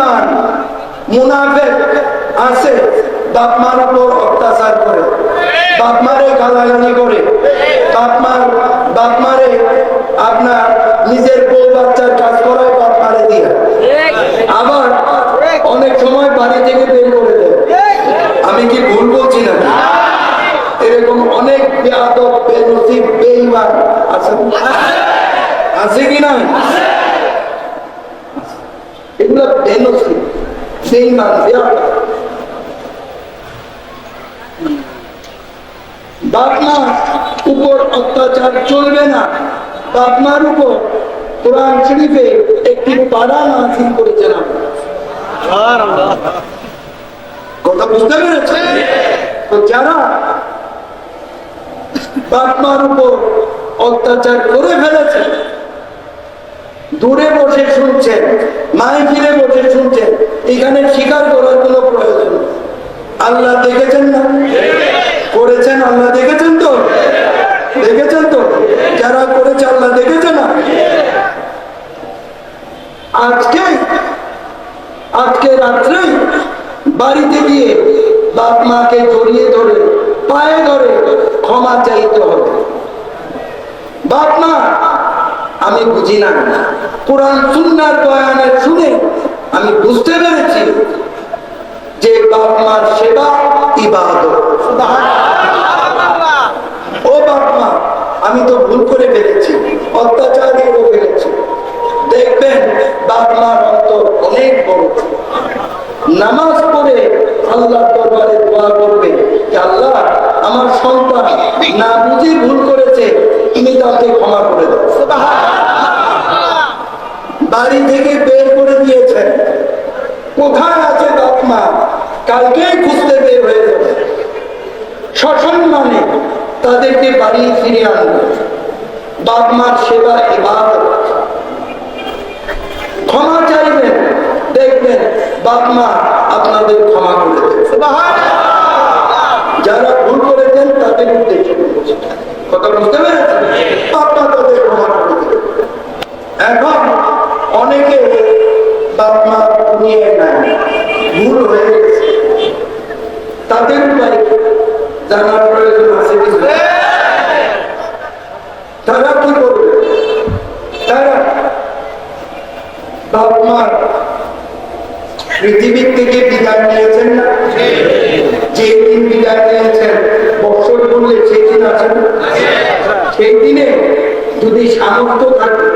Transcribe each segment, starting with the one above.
বেঈমান, মুনাফেক আছে, বাপ মার উপর অত্যাচার করে, বাপ মারে গালাগালি করে, বাপ মার, বাপ মারে আপনার নিজের বউ বাচ্চার কাজ করায় বাপ মারে দিয়ে। আবার অনেক সময় বাড়ি থেকে বের করে দেয়। আমি কি ভুল বলছি না এরকম অনেক বেয়াদব বেনসিব, বেঈমান আছে। আছে কি না বেনসিব বেঈমান বেয়াদব বাপমার উপর অত্যাচার চলবে না। বাপমার উপর কোরআন শরীফে একটি পাড়া নাজিল করেছেন কথা বুঝতে পেরেছেন? তো যারা বাপমার উপর অত্যাচার করে ফেলেছে দূরে বসে শুনছেন ফিরে বসে শুনছেন এখানে স্বীকার করার কোনো প্রয়োজন আল্লাহ দেখেছেন না? করেছেন আল্লাহ দেখেছেন তো? দেখেছেন তো? যারা করেছে আল্লাহ দেখেছে না? আজকে আজকে রাত্রেই বাড়িতে গিয়ে বাপ মাকে জড়িয়ে ধরে পায়ে ধরে ক্ষমা চাইতে হবে বাপ মা আমি বুঝি না। কোরআন সুন্নার বয়ানে শুনে আমি বুঝতে পেরেছি যে বাপ মার সেবা ইবাদত। ও বাপ মা, আমি তো ভুল করে ফেলেছি অত্যাচার করে ফেলেছি। দেখবেন, বাপ মার অন্তর অনেক বড়। নামাজ পড়ে আল্লাহ দরবারে দোয়া করবে যে আল্লাহ, আমার সন্তান না বুঝে ভুল করেছে, তুমি তাকে ক্ষমা করে দাও। বাড়ি থেকে বের করে দিয়েছেন। কোথায় আছে বাপ মা কালকেই খুঁজতে বের হয়ে যাবে। সসম্মানে তাদেরকে বাড়ি ফিরে আনবে। বাপ মার সেবা এবার ক্ষমা চাইবেন, দেখবেন বাপ মা আপনাদের ক্ষমা করে যারা ভুল করেছেন তাদের উদ্দেশ্যে কথা বুঝতে পেরেছেন? আপনার তাদের ক্ষমা করে এখন বাপ মার পৃথিবীর থেকে বিদায় নিয়েছেন? না যে দিন বিদায় নিয়েছেন বছর বললে সেই দিন আছেন? সেই দিনে যদি সামর্থ্য থাকে,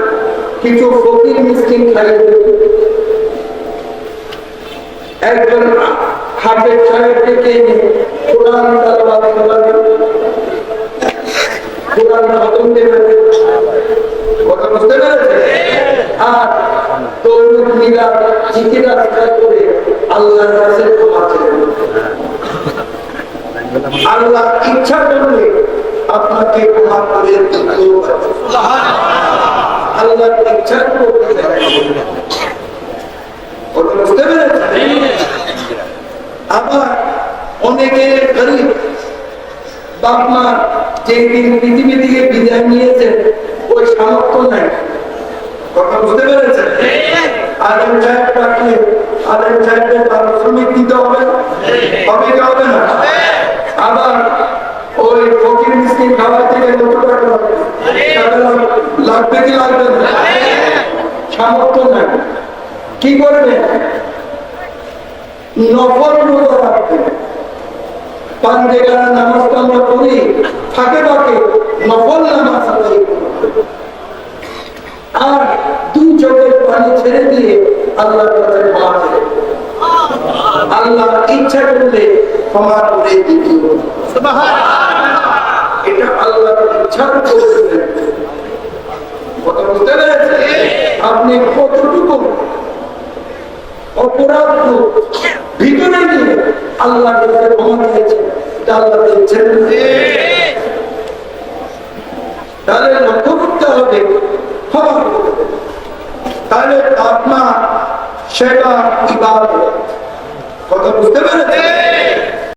কিছু ফকির মিসকিন দেবে। একজন হাফেজ সাহেব ডেকে এনে কোরআন তালাওয়াত কোরআন খতম দেবে কথা বুঝতে পেরেছে আর মিলা জিকির করে আল্লাহর কাছে আল্লাহ ইচ্ছা করলে আপনাকে ক্ষমা ইচ্ছা করতে আবার অনেকে বিদায় নিয়েছে ওই সামর্থ্য নাই। কথা বুঝতে পেরেছেন? আলেম সাহেব ডাকলে আলেম সাহেবকে পারিশ্রমিক দিতে হবে? হবে কি হবে না? আবার ওই ফকির মিষ্টি খাবার থেকে টাকা লাগবে কি লাগবে না? সামর্থ্য নাই। কি করবে? নফল রোজা রাখবে। পাঞ্জেগারা নামাজটা আমরা করি ফাঁকে ফাঁকে নফল নামাজ আর দুই চোখের পানি ছেড়ে দিয়ে আল্লাহর কাছে ক্ষমা চেয়ে আল্লাহ ইচ্ছা করলে ক্ষমা করে দিতে এটা আল্লাহর ইচ্ছার করবেন কথা বুঝতে পেরেছেন? আপনি কতটুকু অপরাধ ভিতরে নিয়ে কাছে ক্ষমা এটা আল্লাহ দিচ্ছেন তাহলে লক্ষ্য করতে হবে ক্ষমা। তাহলে আত্মা সেটা কথা বুঝতে পেরেছেন?